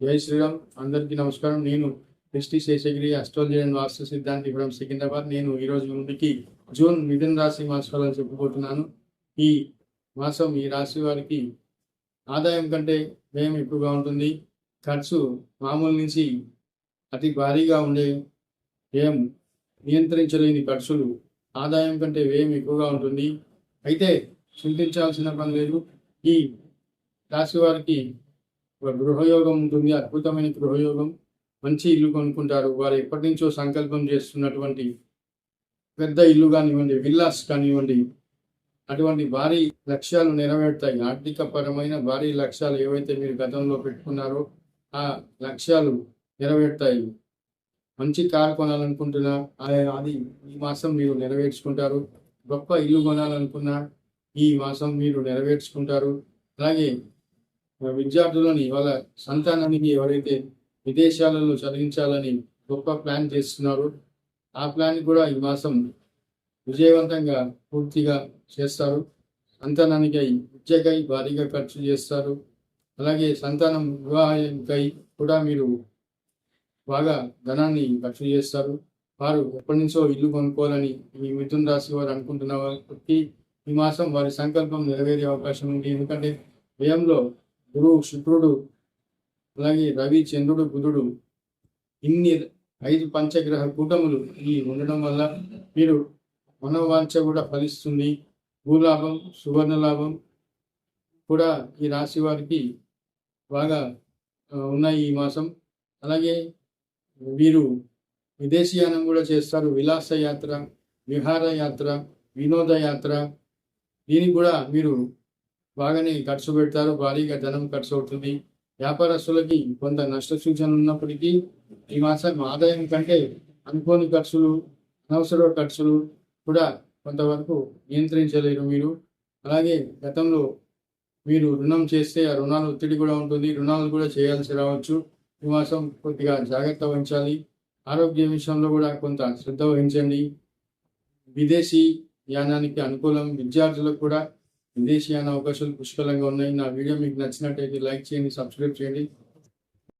జై శ్రీరామ్. అందరికీ నమస్కారం. నేను ST Seshagiri astrology and vastu సిద్ధాంతి ఫ్రమ్ సికింద్రాబాద్. నేను ఈరోజు ముందుకి జూన్ మిథున రాశి మాసాలను చెప్పబోతున్నాను ఈ మాసం ఈ రాశి వారికి ఆదాయం కంటే వ్యయం ఎక్కువగా ఉంటుంది. ఖర్చు మామూలు నుంచి అతి భారీగా ఉండే వ్యయం నియంత్రించలేని ఖర్చులు ఆదాయం కంటే వ్యయం ఎక్కువగా ఉంటుంది. అయితే చింతించాల్సిన పని లేదు. ఈ రాశి వారికి గృహయోగం ఉంటుంది అద్భుతమైన గృహయోగం. మంచి ఇల్లు కొనుక్కుంటారు. వారు ఎప్పటి నుంచో సంకల్పం చేస్తున్నటువంటి పెద్ద ఇల్లు కానివ్వండి విల్లాస్ కానివ్వండి అటువంటి భారీ లక్ష్యాలు నెరవేరుతాయి. ఆర్థిక పరమైన భారీ లక్ష్యాలు ఏవైతే మీరు గతంలో పెట్టుకున్నారో ఆ లక్ష్యాలు నెరవేరుతాయి. మంచి కారు కొనాలనుకుంటున్నా అది ఈ మాసం మీరు నెరవేర్చుకుంటారు. గొప్ప ఇల్లు కొనాలనుకున్నా ఈ మాసం మీరు నెరవేర్చుకుంటారు. అలాగే విద్యార్థులని వాళ్ళ సంతానానికి ఎవరైతే విదేశాలలో చదివించాలని గొప్ప ప్లాన్ చేస్తున్నారో ఆ ప్లాన్ కూడా ఈ మాసం విజయవంతంగా పూర్తిగా చేస్తారు. సంతానానికై విద్యకై భారీగా ఖర్చు చేస్తారు. అలాగే సంతానం వివాహానికై కూడా మీరు బాగా ధనాన్ని ఖర్చు చేస్తారు. వారు ఎప్పటి నుంచో ఇల్లు కొనుక్కోవాలని ఈ మిథున రాశి వారు అనుకుంటున్న వారికి ఈ మాసం వారి సంకల్పం నెరవేరే అవకాశం ఉంది. ఎందుకంటే వ్యయంలో గురువు శుక్రుడు అలాగే రవి చంద్రుడు బుధుడు ఇన్ని ఐదు పంచగ్రహ కూటములు ఈ ఉండడం వల్ల మీరు మనోవాంఛ కూడా ఫలిస్తుంది. భూలాభం సువర్ణ లాభం కూడా ఈ రాశి వారికి బాగా ఉన్నాయి ఈ మాసం. అలాగే వీరు విదేశీయానం కూడా చేస్తారు. విలాస యాత్ర విహార యాత్ర వినోద యాత్ర. దీనికి కూడా మీరు బాగానే ఖర్చు పెడతారు భారీగా ధనం ఖర్చు అవుతుంది. వ్యాపారస్తులకి కొంత నష్ట సూచన ఉన్నప్పటికీ ఈ మాసం ఆదాయం కంటే అనుకోని ఖర్చులు అనవసర ఖర్చులు కూడా కొంతవరకు నియంత్రించలేరు మీరు. అలాగే గతంలో మీరు రుణం చేస్తే ఆ రుణాల ఒత్తిడి కూడా ఉంటుంది. రుణాలు కూడా చేయాల్సి రావచ్చు. ఈ మాసం కొద్దిగా జాగ్రత్త వహించాలి. ఆరోగ్య విషయంలో కూడా కొంత శ్రద్ధ వహించండి. విదేశీ యానానికి అనుకూలం విద్యార్థులకు కూడా విదేశీయాన అవకాశాలు పుష్కలంగా ఉన్నాయి. నా వీడియో మీకు నచ్చినట్టయితే లైక్ చేయండి సబ్స్క్రైబ్ చేయండి.